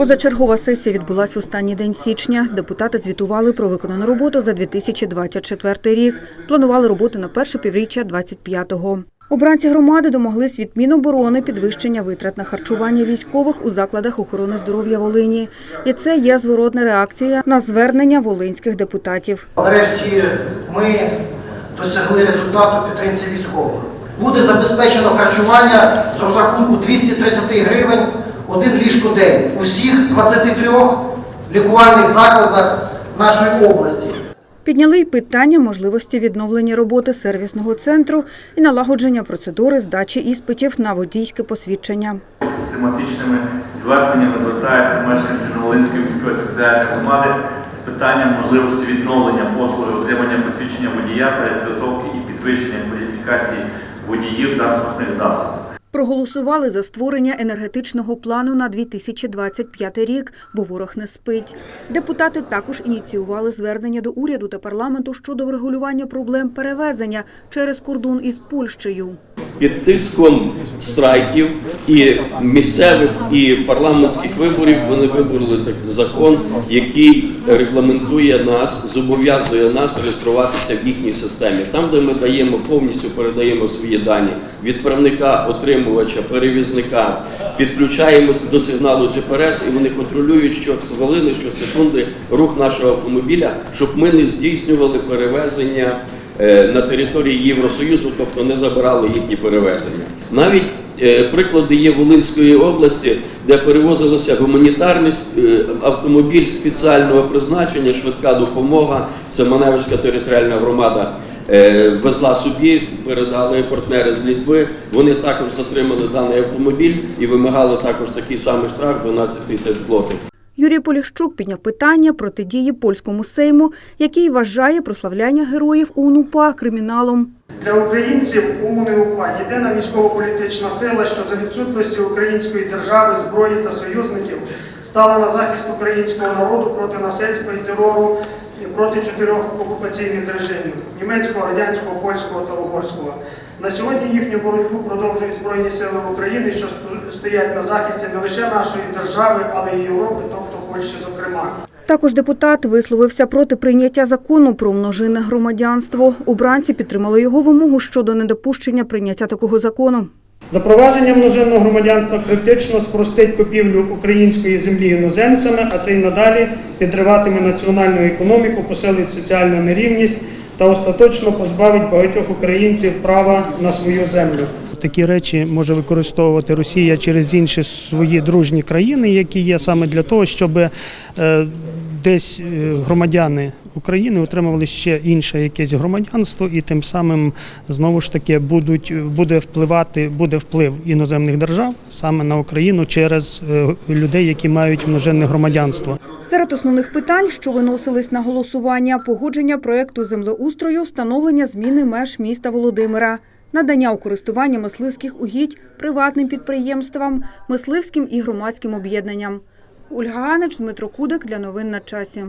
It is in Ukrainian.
Позачергова сесія відбулася останній день січня. Депутати звітували про виконану роботу за 2024 рік. Планували роботу на перше півріччя 25-го. Обранці громади домоглись від Міноборони підвищення витрат на харчування військових у закладах охорони здоров'я Волині. І це є зворотна реакція на звернення волинських депутатів. Нарешті ми досягли результату підтримці військових. Буде забезпечено харчування з розрахунку 230 гривень один ліжко день у всіх 23 лікувальних закладах нашої області. Підняли й питання можливості відновлення роботи сервісного центру і налагодження процедури здачі іспитів на водійське посвідчення. Систематичними зверненнями звертаються мешканці Новолинської міської територіальної громади з питанням можливості відновлення послуги отримання посвідчення водія, перепідготовки і підвищення кваліфікації водіїв транспортних засобів. Проголосували за створення енергетичного плану на 2025 рік, бо ворог не спить. Депутати також ініціювали звернення до уряду та парламенту щодо врегулювання проблем перевезення через кордон із Польщею. Під тиском страйків і місцевих і парламентських виборів вони вибороли такий закон, який регламентує нас, зобов'язує нас реєструватися в їхній системі. Там, де ми даємо повністю передаємо свої дані відправника, отримувача, перевізника, підключаємося до сигналу GPS, і вони контролюють щохвилини, щосекунди рух нашого автомобіля, щоб ми не здійснювали перевезення на території Євросоюзу, тобто не забирали їхні перевезення. Навіть е, приклади є Волинської області, де перевозилося гуманітарний е, автомобіль спеціального призначення, швидка допомога. Це Маневицька територіальна громада. е, Везла собі, передали партнери з Літви. Вони також затримали даний автомобіль і вимагали також такий самий штраф 12 тисяч злотих. Юрій Поліщук підняв питання протидії польському сейму, який вважає прославляння героїв УНУПА криміналом. Для українців УНУПА єдина військово-політична сила, що за відсутності української держави, зброї та союзників стала на захист українського народу проти насильства і терору проти чотирьох окупаційних режимів німецького, радянського, польського та угорського. На сьогодні їхню боротьбу продовжують Збройні Сили України, що стоять на захисті не лише нашої держави, але й Європи, тобто Польщі, зокрема. Також депутат висловився проти прийняття закону про множинне громадянство. Обранці підтримали його вимогу щодо недопущення прийняття такого закону. Запровадження множинного громадянства критично спростить купівлю української землі іноземцями, а це й надалі підриватиме національну економіку, посилить соціальну нерівність та остаточно позбавить багатьох українців права на свою землю. Такі речі може використовувати Росія через інші свої дружні країни, які є саме для того, щоб е, десь е, громадяни України отримували ще інше якесь громадянство, і тим самим знову ж таки будуть буде впливати, буде вплив іноземних держав саме на Україну через е, людей, які мають множинне громадянство. Серед основних питань, що виносились на голосування, погодження проекту землеустрою, встановлення зміни меж міста Володимира, надання у користування мисливських угідь приватним підприємствам, мисливським і громадським об'єднанням. Ольга Ганич, Дмитро Кудик для новин на часі.